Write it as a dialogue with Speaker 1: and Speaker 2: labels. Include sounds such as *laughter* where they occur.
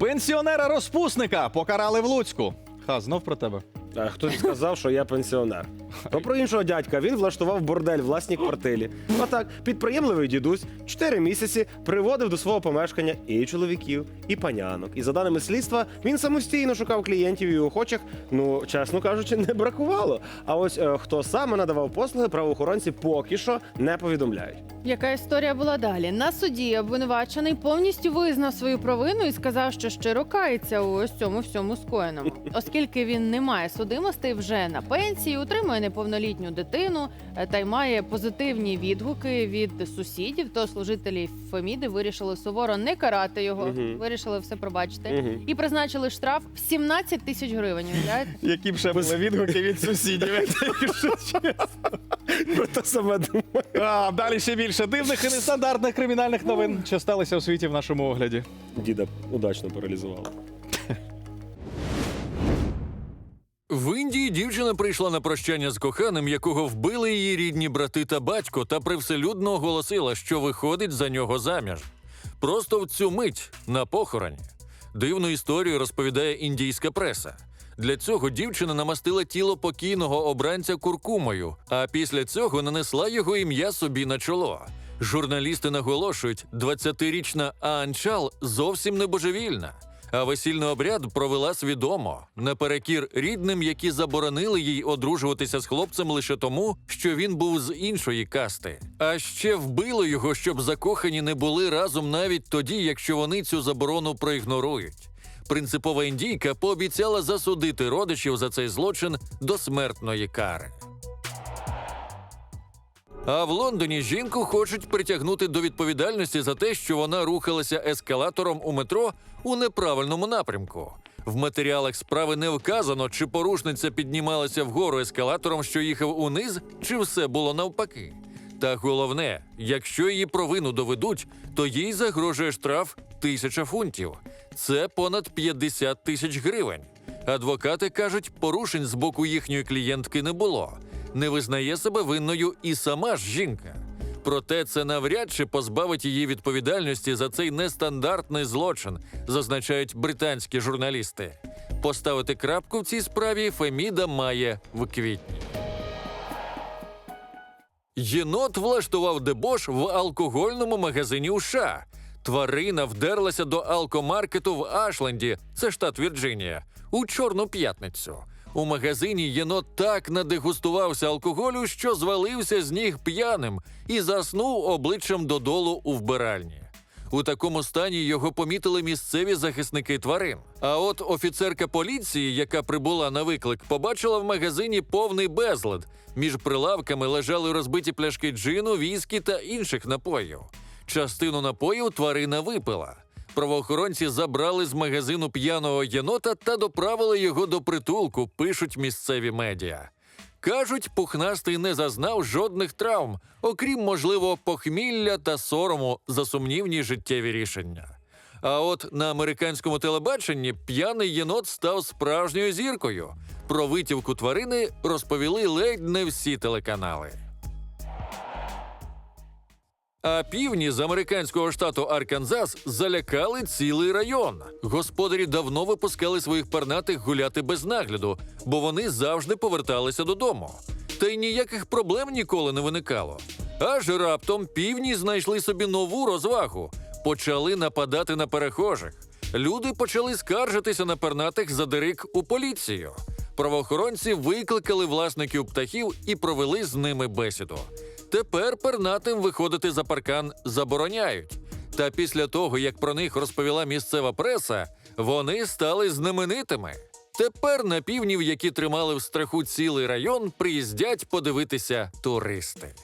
Speaker 1: Пенсіонера-розпусника покарали в Луцьку. Ха, знов про тебе.
Speaker 2: А хтось сказав, що я пенсіонер. То про іншого дядька він влаштував бордель в власній квартирі. Отак, підприємливий дідусь чотири місяці приводив до свого помешкання і чоловіків, і панянок. І за даними слідства, він самостійно шукав клієнтів і охочих, ну чесно кажучи, не бракувало. А ось е, хто саме надавав послуги, правоохоронці поки що не повідомляють.
Speaker 3: Яка історія була далі? На суді обвинувачений повністю визнав свою провину і сказав, що щиро кається у ось цьому всьому скоєному. *laughs* Оскільки він не має судимостей вже на пенсії, утримує неповнолітню дитину е, та й має позитивні відгуки від сусідів, то служителі Феміди вирішили суворо не карати його,
Speaker 2: Мгм.
Speaker 3: вирішили все пробачити
Speaker 2: Мгм.
Speaker 3: і призначили штраф в 17 тисяч гривень. уявляєте? *laughs*
Speaker 1: Які б ще були відгуки від сусідів.
Speaker 2: Про те саме думаю.
Speaker 1: А, далі ще більше дивних і нестандартних кримінальних новин, що сталося у світі в нашому огляді.
Speaker 2: Діда удачно паралізувало.
Speaker 4: Індії дівчина прийшла на прощання з коханим, якого вбили її рідні брати та батько, та привселюдно оголосила, що виходить за нього заміж. Просто в цю мить на похороні. Дивну історію розповідає індійська преса. Для цього дівчина намастила тіло покійного обранця куркумою, а після цього нанесла його ім'я собі на чоло. Журналісти наголошують, 20-річна Аанчал зовсім не божевільна. А весільний обряд провела свідомо наперекір рідним, які заборонили їй одружуватися з хлопцем лише тому, що він був з іншої касти. А ще вбило його, щоб закохані не були разом навіть тоді, якщо вони цю заборону проігнорують. Принципова індійка пообіцяла засудити родичів за цей злочин до смертної кари. А в Лондоні жінку хочуть притягнути до відповідальності за те, що вона рухалася ескалатором у метро у неправильному напрямку. В матеріалах справи не вказано, чи порушниця піднімалася вгору ескалатором, що їхав униз, чи все було навпаки. Та головне, якщо її провину доведуть, то їй загрожує штраф тисяча фунтів. Це понад 50 тисяч гривень. Адвокати кажуть, порушень з боку їхньої клієнтки не було. Не визнає себе винною і сама ж жінка. Проте це навряд чи позбавить її відповідальності за цей нестандартний злочин, зазначають британські журналісти. Поставити крапку в цій справі Феміда має в квітні. Єнот влаштував дебош в алкогольному магазині у США. Тварина вдерлася до алкомаркету в Ашленді, це штат Вірджинія, у Чорну п'ятницю. У магазині єнот так надегустувався алкоголю, що звалився з ніг п'яним і заснув обличчям додолу у вбиральні. У такому стані його помітили місцеві захисники тварин. А от офіцерка поліції, яка прибула на виклик, побачила в магазині повний безлад. Між прилавками лежали розбиті пляшки джину, віскі та інших напоїв. Частину напоїв тварина випила. Правоохоронці забрали з магазину п'яного єнота та доправили його до притулку, пишуть місцеві медіа. Кажуть, пухнастий не зазнав жодних травм, окрім, можливо, похмілля та сорому за сумнівні життєві рішення. А от на американському телебаченні п'яний єнот став справжньою зіркою. Про витівку тварини розповіли ледь не всі телеканали. А півні з американського штату Арканзас залякали цілий район. Господарі давно випускали своїх пернатих гуляти без нагляду, бо вони завжди поверталися додому. Та й ніяких проблем ніколи не виникало. Аж раптом півні знайшли собі нову розвагу, почали нападати на перехожих. Люди почали скаржитися на пернатих за дирик у поліцію. Правоохоронці викликали власників птахів і провели з ними бесіду. Тепер пернатим виходити за паркан забороняють. Та після того, як про них розповіла місцева преса, вони стали знаменитими. Тепер на півнів, які тримали в страху цілий район, приїздять подивитися туристи.